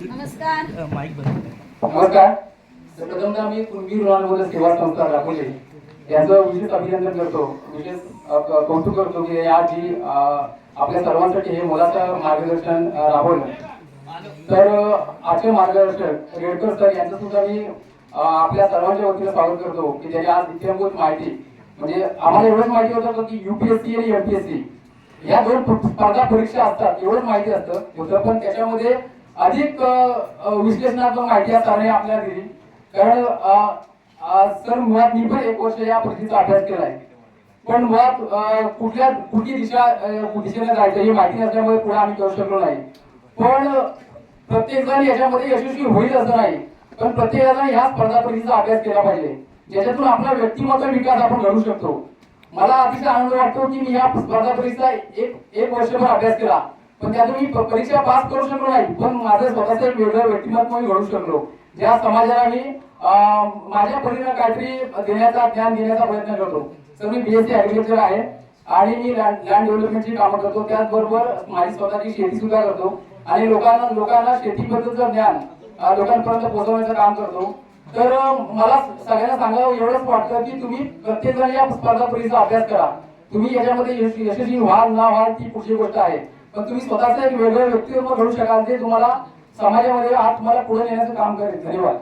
नमस्कार. माईक बंद नमस्कार. रुग्णांवर सेवा संस्था राखोले यांचं विशेष अभिनंदन करतो. विशेष कौतुक करतो की या जी आपल्या सर्वांसाठी हे मोलाचं मार्गदर्शन राबवलं. तर आजचे मार्गदर्शक रेडकर सर यांचं सुद्धा मी आपल्या सर्वांच्या वतीनं स्वागत करतो की ज्याची आज इत्यंभूत माहिती म्हणजे आम्हाला एवढंच माहिती होतं की युपीएससी आणि एमपीएससी या दोन स्पर्धा परीक्षा असतात एवढंच माहिती असतं होतं. पण त्याच्यामध्ये अधिक विश्लेषणात्मक माहिती असणारे आपल्याला दिली कारण सर मुळात मी पण एक वर्ष या पद्धतीचा अभ्यास केला आहे. पण मुळात कुठल्या कुठली दिशा दिशेने जायचं ही माहिती नसल्यामुळे पुढे आम्ही करू शकलो नाही. पण प्रत्येक जण याच्यामध्ये यशस्वी होईल असं नाही. पण प्रत्येकानं ह्या स्पर्धा परीक्षेचा अभ्यास केला पाहिजे. ज्याच्यातून आपला व्यक्तिमत्व विकास आपण घडू शकतो. मला अतिशय आनंद वाटतो की मी या स्पर्धा परीक्षेचा एक एक वर्षभर अभ्यास केला. पण त्यातून मी परीक्षा पास करू शकलो नाही. पण माझं स्वतःचं एक वेगळं व्यक्तिमत्व मी घडू शकलो. ज्या समाजाला मी माझ्या परीने काहीतरी देण्याचा ज्ञान देण्याचा प्रयत्न करतो. तर मी बीएससी ऍग्रिकल्चर आहे आणि मी लँड लँड डेव्हलपमेंटची कामं करतो. त्याचबरोबर माझी स्वतःची शेती सुद्धा करतो. आणि लोकांना लोकांना शेतीबद्दलचं ज्ञान लोकांपर्यंत पोहोचवण्याचं काम करतो. तर मला सगळ्यांना सांगावं एवढंच वाटतं की तुम्ही प्रत्येक जण या स्पर्धा परीक्षेचा अभ्यास करा. तुम्ही याच्यामध्ये यश- यशस्वी व्हाल ना व्हाल ती पुढची गोष्ट आहे. पण तुम्ही स्वतःचं एक वेगळं व्यक्तिमत्व घडू शकाल जे तुम्हाला समाजामध्ये आज तुम्हाला पुढे नेण्याचं काम करेल. धन्यवाद.